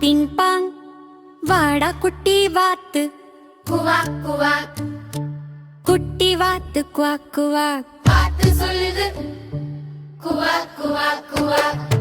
Ping வாடா குட்டி வாத்து. குவாக் குவாக் குட்டி வாத்து குவாக் குவாக் பாத்து சொல்லுது. Quack quack quack